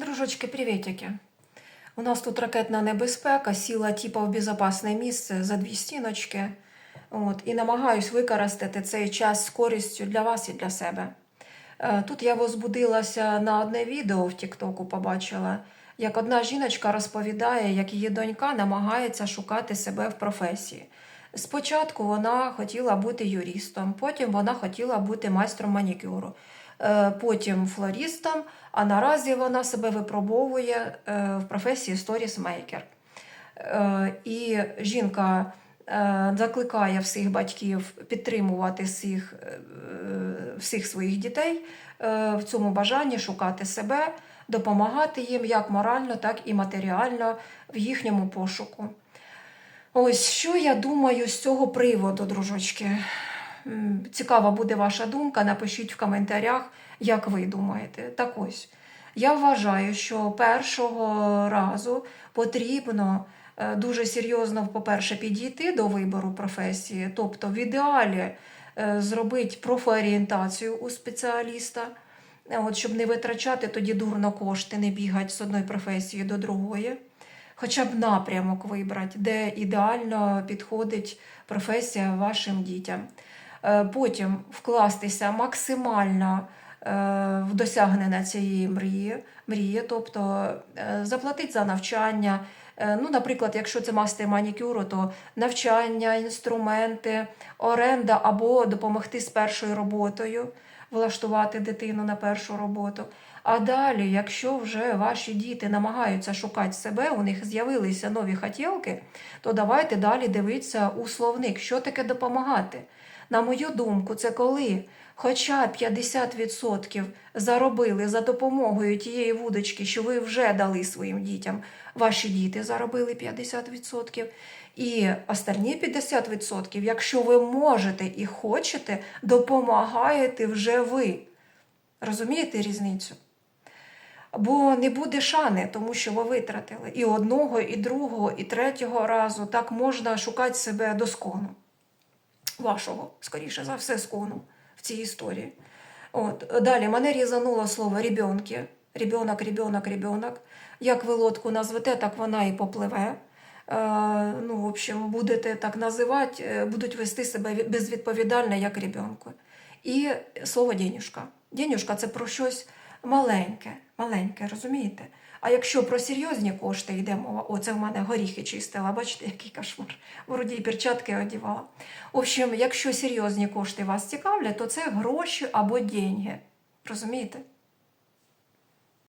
Дружочки, привітики. У нас тут ракетна небезпека, сіла типа в безпечне місце за дві стіночки. От, і намагаюсь використати цей час з користю для вас і для себе. Е, Тут я возбудилася на одне відео в Тіктоку, побачила, як одна жіночка розповідає, як її донька намагається шукати себе в професії. Спочатку вона хотіла бути юристом, потім вона хотіла бути майстром манікюру, потім флористом, а наразі вона себе випробовує е, в професії сторісмейкер. Е, І жінка е, закликає всіх батьків підтримувати всіх, е, всіх своїх дітей е, в цьому бажанні шукати себе, допомагати їм як морально, так і матеріально в їхньому пошуку. Ось що я думаю з цього приводу, дружочки. Цікава буде ваша думка. Напишіть в коментарях, як ви думаєте. Так ось, я вважаю, що першого разу потрібно е, дуже серйозно, по-перше, підійти до вибору професії, тобто в ідеалі е, зробити профорієнтацію у спеціаліста, е, от, щоб не витрачати тоді дурно кошти, не бігати з одної професії до другої. Хоча б напрямок вибрати, де ідеально підходить професія вашим дітям. Е, Потім вкластися максимально е, в досягнення цієї мрії, мрії, тобто е, заплатити за навчання. Е, Ну, наприклад, якщо це мастер манікюру, то навчання, інструменти, оренда або допомогти з першою роботою, влаштувати дитину на першу роботу. А далі, якщо вже ваші діти намагаються шукати себе, у них з'явилися нові хотілки, то давайте далі дивитися у словник, що таке допомагати. На мою думку, це коли хоча 50% заробили за допомогою тієї вудочки, що ви вже дали своїм дітям, ваші діти заробили 50%. І останні 50%, якщо ви можете і хочете, допомагаєте вже ви. Розумієте різницю? Бо не буде шани, тому що ви витратили і одного, і другого, і третього разу. Так можна шукати себе до скону. Вашого, скоріше за все, скону в цій історії. От. Далі мене різануло слово ребенки. Ребенок, ребенок, ребенок. Як ви лодку назвете, так вона і попливе. Е, ну, в общем, будете так називати, е, будуть вести себе безвідповідально, як ребенку. І слово денюшка. Денюшка це про щось маленьке, маленьке, розумієте? А якщо про серйозні кошти йде мова, о, це в мене горіхи чистила, бачите, який кошмар. Вроді і перчатки одівала. В общем, якщо серйозні кошти вас цікавлять, то це гроші або деньги. Розумієте?